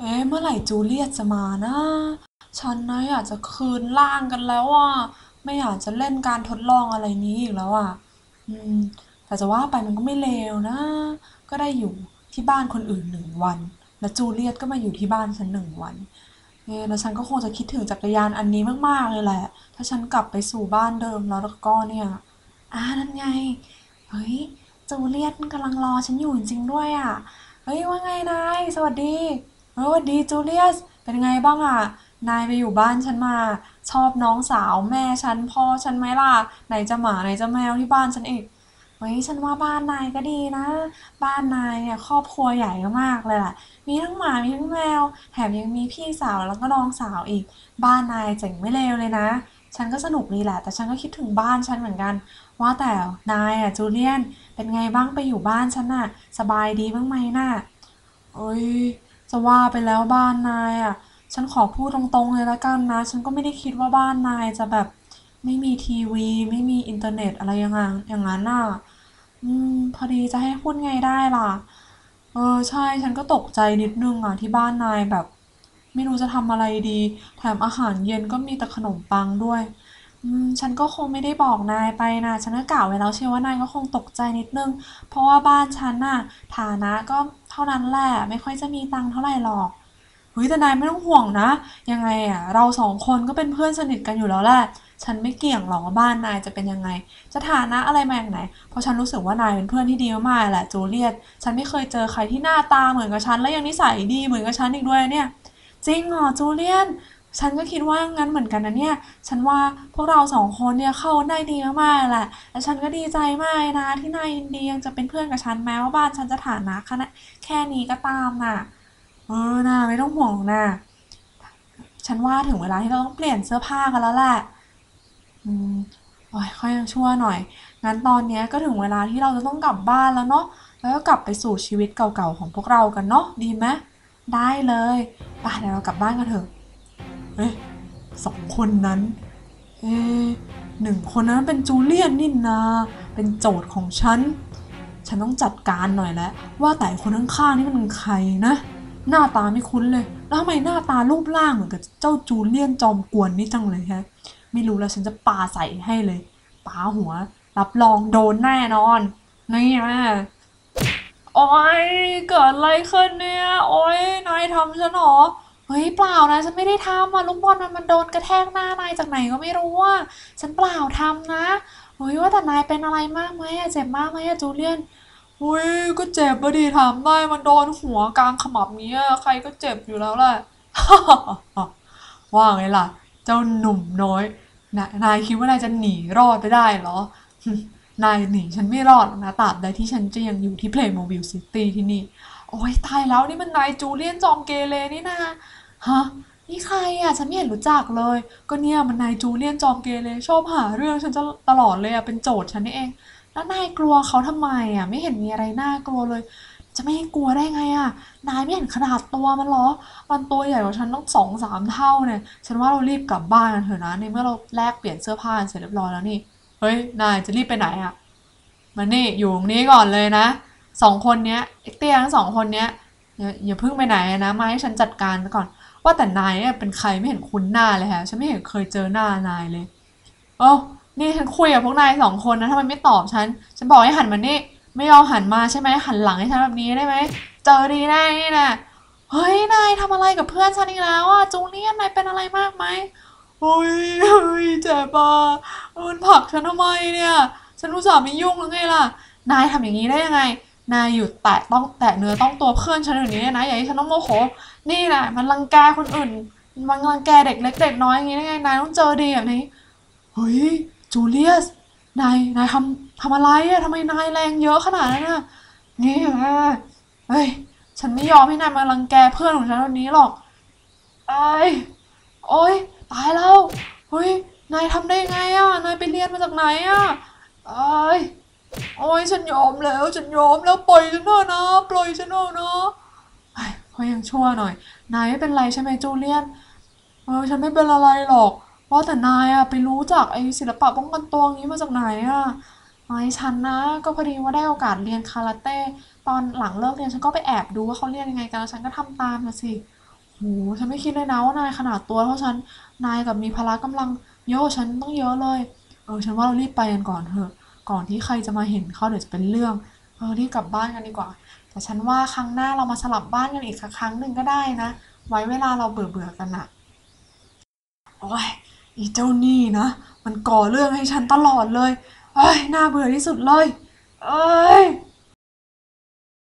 เอ๊ะเมื่อไหร่จูเลียตจะมานะ ฉันนะอยากจะคืนร่างกันแล้วอะ ไม่อยากจะเล่นการทดลองอะไรนี้อีกแล้วอะ อืม แต่จะว่าไปมันก็ไม่เลวนะ ก็ได้อยู่ที่บ้านคนอื่นหนึ่งวัน และจูเลียตก็มาอยู่ที่บ้านฉันหนึ่งวันเอ๊แล้วฉันก็คงจะคิดถึงจักรยานอันนี้มากๆเลยแหละ ถ้าฉันกลับไปสู่บ้านเดิมแล้วก็เนี่ย อ่านั่นไง เฮ้ยจูเลียตมันกำลังรอฉันอยู่จริงๆด้วยอะ เฮ้ยว่าไงนายสวัสดี เออสวัสดีจูเลียส เป็นไงบ้างอะ นายไปอยู่บ้านฉันมา ชอบน้องสาวแม่ฉันพ่อฉันไหมล่ะ ไหนจะหมาไหนจะแมวที่บ้านฉันอีกเฮ้ยฉันว่าบ้านนายก็ดีนะ บ้านนายเนี่ยครอบครัวใหญ่มากเลยแหละมีทั้งหมามีทั้งแมว แถมยังมีพี่สาวแล้วก็น้องสาวอีก บ้านนายเจ๋งไม่เลวเลยนะ ฉันก็สนุกดีแหละ แต่ฉันก็คิดถึงบ้านฉันเหมือนกัน ว่าแต่นายอะจูเลียน เป็นไงบ้างไปอยู่บ้านฉันน่ะ สบายดีบ้างไหมน่ะเอ้ย จะว่าไปแล้วบ้านนายอะ ฉันขอพูดตรงๆเลยละกันนะ ฉันก็ไม่ได้คิดว่าบ้านนายจะแบบไม่มีทีวี ไม่มีอินเทอร์เน็ตอะไรอย่างงั้นอย่างนั้นน่ะ อืม พอดีจะให้พูดไงได้ล่ะ เออใช่ฉันก็ตกใจนิดนึงอะที่บ้านนายแบบ ไม่รู้จะทำอะไรดี แถมอาหารเย็นก็มีแต่ขนมปังด้วย อืม ฉันก็คงไม่ได้บอกนายไปนะฉันก็กล่าวไว้แล้วเชื่อว่านายก็คงตกใจนิดนึง เพราะว่าบ้านฉันน่ะฐานะก็ เท่านั้นแหละไม่ค่อยจะมีตังค์เท่าไหร่หรอกเฮ้ยแต่นายไม่ต้องห่วงนะ ยังไงอะ เราสองคนก็เป็นเพื่อนสนิทกันอยู่แล้วแหละฉันไม่เกี่ยงหรอกว่าบ้านนายจะเป็นยังไง จะฐานะอะไรมาอย่างไหน เพราะฉันรู้สึกว่านายเป็นเพื่อนที่ดีมากๆแหละจูเลียตฉันไม่เคยเจอใครที่หน้าตาเหมือนกับฉันและยังนิสัยดีเหมือนกับฉันอีกด้วยเนี่ย จริงเหรอจูเลียน ฉันก็คิดว่างั้นเหมือนกันนะเนี่ย ฉันว่าพวกเราสองคนเนี่ยเข้าได้ดีมากๆแหละ และฉันก็ดีใจมากนะที่นายยินดียังจะเป็นเพื่อนกับฉันแม้ว่าบ้านฉันจะฐานะขนาดแค่นี้ก็ตามน่ะ เออนะไม่ต้องห่วงนะฉันว่าถึงเวลาที่เราต้องเปลี่ยนเสื้อผ้ากันแล้วแหละ อืมโอ้ยค่อยชั่วหน่อย งั้นตอนเนี้ยก็ถึงเวลาที่เราจะต้องกลับบ้านแล้วเนาะ แล้วก็กลับไปสู่ชีวิตเก่าๆของพวกเรากันเนาะ ดีไหมได้เลย ไปเดี๋ยวเรากลับบ้านกันเถอะ อ๊ะสองคนนั้น เอ๊ะหนึ่งคนนั้นเป็นจูเลียนนี่นา เป็นโจทย์ของฉัน ฉันต้องจัดการหน่อยแล้วว่าแต่คนข้างๆนี่มันใครนะ หน้าตาไม่คุ้นเลย แล้วทำไมหน้าตารูปร่างเหมือนกับเจ้าจูเลียนจอมกวนนี่จังเลยฮะ ไม่รู้แล้วฉันจะปาใส่ให้เลยปาหัว รับรองโดนแน่นอน นี่แม่โอ๊ยเกิดอะไรขึ้นเนี่ย โอ๊ยนายทำฉันเหรอ เฮ้ยเปล่านะฉันไม่ได้ทำอะลูกบอลมันมันโดนกระแทกหน้านายจากไหนก็ไม่รู้อะฉันเปล่าทำนะเฮ้ยว่าแต่นายเป็นอะไรมากไหมอะเจ็บมากไหมอะจูเลียนอุ้ยก็เจ็บอะดิถามได้มันโดนหัวกลางขมับเนี้ยใครก็เจ็บอยู่แล้วแหละว่าไงล่ะ เจ้าหนุ่มน้อยนายนายคิดว่านายจะหนีรอดไปได้เหรอ นายหนีฉันไม่รอดนะตราบใดที่ฉันจะยังอยู่ที่ Playmobil City ที่นี่ โอ้ยตายแล้วนี่มันนายจูเลียนจอมเกเรนี่นะ ฮะ นี่ใครอะ ฉันไม่เห็นรู้จักเลย ก็เนี่ยมันนายจูเลียนจอมเกเรชอบหาเรื่องฉันจะตลอดเลยอะ เป็นโจทย์ฉันนี่เอง แล้วนายกลัวเขาทำไมอะ ไม่เห็นมีอะไรน่ากลัวเลย จะไม่ให้กลัวได้ไงอะ นายไม่เห็นขนาดตัวมันเหรอ มันตัวใหญ่กว่าฉันต้องสองสามเท่าเนี่ย ฉันว่าเรารีบกลับบ้านกันเถอะนะ ในเมื่อเราแลกเปลี่ยนเสื้อผ้าเสร็จเรียบร้อยแล้วนี่ เฮ้ย นายจะรีบไปไหนอะมานี่อยู่ตรงนี้ก่อนเลยนะสองคนเนี้ยเตี้ยทั้งสองคนเนี้ยอย่าเพิ่งไปไหนนะ มาให้ฉันจัดการก่อน ว่าแต่นายเนี่ยเป็นใครไม่เห็นคุ้นหน้าเลยฮะฉันไม่เห็นเคยเจอหน้านายเลยโอ้นี่ฉันคุยกับพวกนายสองคนนะทำไมไม่ตอบฉัน ฉันบอกให้หันมานี่ ไม่ยอมหันมาใช่ไหมหันหลังให้ฉันแบบนี้ได้ไหมเจอดีแน่นี่นะเฮ้ยนายทำอะไรกับเพื่อนฉันอีกแล้วอะจูเลียนนายเป็นอะไรมากไหมโอ้ยเฮ้ยเจ็บอะมันผลักฉันทำไมเนี่ยฉันรู้สึกไม่ยุ่งหรือไงล่ะ นายทำอย่างนี้ได้ยังไง นายหยุดแตะต้องแตะเนื้อต้องตัวเพื่อนฉันอย่างนี้นะอย่าให้ฉันต้องโมโห นี่แหละมันรังแกคนอื่น มันรังแกเด็กเล็กเด็กน้อยอย่างนี้ได้ไงนายต้องเจอดีแบบนี้เฮ้ยจูเลียสนายนายทำทำอะไรอะทำไมนายแรงเยอะขนาดนั้นอะนี่เฮ้ยฉันไม่ยอมให้นายมารังแกเพื่อนของฉันแบบนี้หรอกไอ้โอ๊ยตายแล้วเฮ้ยนายทำได้ไงอะนายไปเรียนมาจากไหนอะไอ้โอ๊ยฉันยอมแล้ว ฉันยอมแล้วปล่อยฉันเถอะนะ ปล่อยฉันเถอะนะ เขายังชั่วหน่อย นายไม่เป็นไรใช่ไหมจูเลียนเออฉันไม่เป็นอะไรหรอกว่าแต่นายอะไปรู้จักไอ้ศิลปะป้องกันตัวอย่างนี้มาจากไหนอะไอ้ฉันนะ ก็พอดีว่าได้โอกาสเรียนคาราเต้ตอนหลังเลิกเรียนฉันก็ไปแอบดูว่าเขาเรียนยังไงกันแล้วฉันก็ทำตามนะสิโหฉันไม่คิดเลยนะว่านายขนาดตัวเท่าฉันนายกับมีพละกำลังเยอะกว่าฉันต้องเยอะเลยเออฉันว่าเรารีบไปกันก่อนเถอะก่อนที่ใครจะมาเห็นเขาเดี๋ยวจะเป็นเรื่อง เออรีบกลับบ้านกันดีกว่า แต่ฉันว่าครั้งหน้าเรามาสลับบ้านกันอีกสักครั้งหนึ่งก็ได้นะ ไว้เวลาเราเบื่อเบื่อกันอะโอ้ยอีเจ้านี่นะ มันก่อเรื่องให้ฉันตลอดเลย เอ้ย น่าเบื่อที่สุดเลย เอ้ย